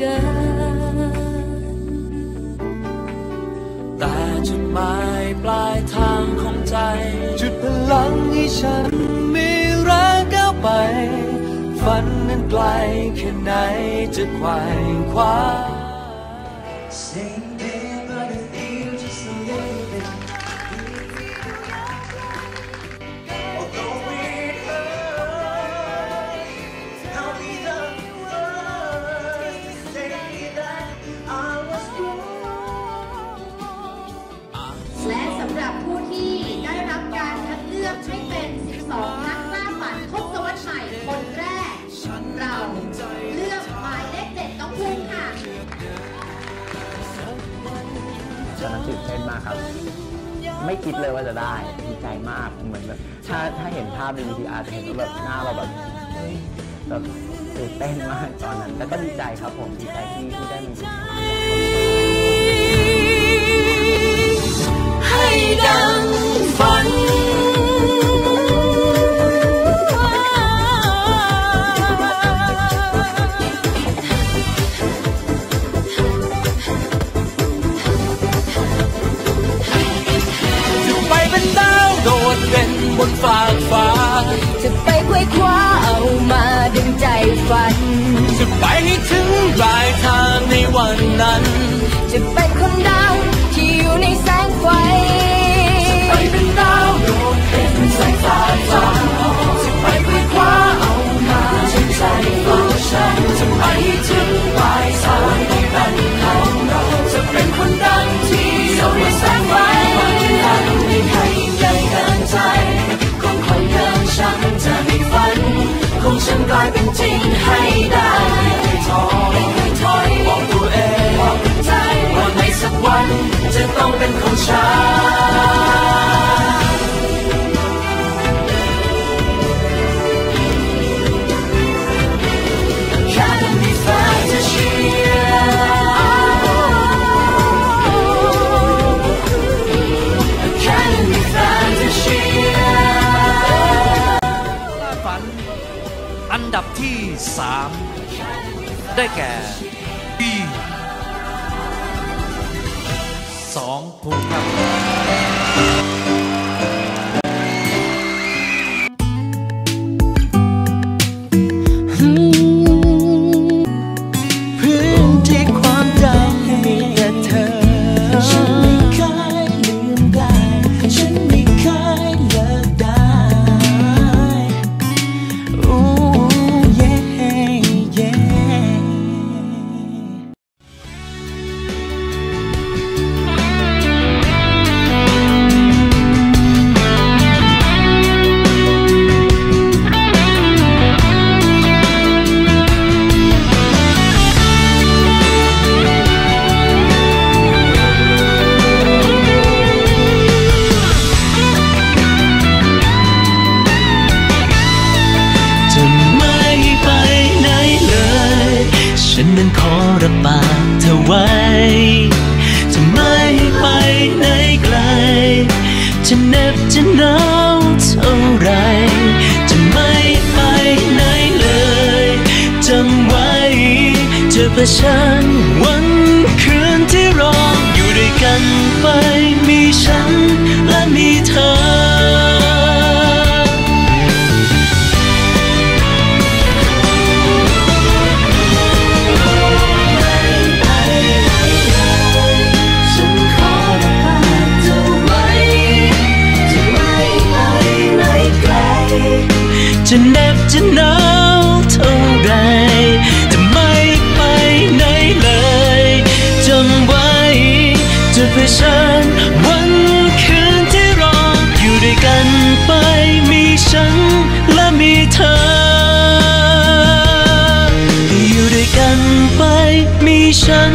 กินแต่จุดหมายปลายทางของใจ จุดพลังให้ฉันมีแรงก้าวไป ฝันนั้นไกลแค่ไหนจะไขว่คว้า เต้นมากครับ ไม่คิดเลยว่าจะได้ดีใจมากเหมือนแบบถ้าถ้าเห็นภาพในวีดีอาร์จะเห็นว่าแบบหน้าเราแบบแบบตื่นเต้นมากตอนนั้น แล้วก็ดีใจครับผมดีใจที่ที่ได้มี บนฟากฟ้า จะไปควยคว้าเอามาดึงใจฝัน จะไปให้ถึงปลายทางในวันนั้นจะเป็น จริงให้ได้ไม่ถอยไม่ถอยบอกตัวเองบอกใจว่าในสักวันจะต้องเป็นของฉัน อันดับที่สามได้แก่ปีสองภูมิครับ ฉันนั้นขอรับปากเธอไว้ จะไม่ไปไหนไกล จะเหน็บจะหนาวเท่าไร จะไม่ไปไหนเลยจำไว้จะเผชิญวันคืนที่รออยู่ด้วยกันไปมีฉัน จะเน็บจะหนาวเท่าไรจะไม่ไปไหนเลยจำไว้จะเผชิญวันคืนที่รออยู่ด้วยกันไปมีฉันและมีเธอ อยู่ด้วยกันไปมีฉัน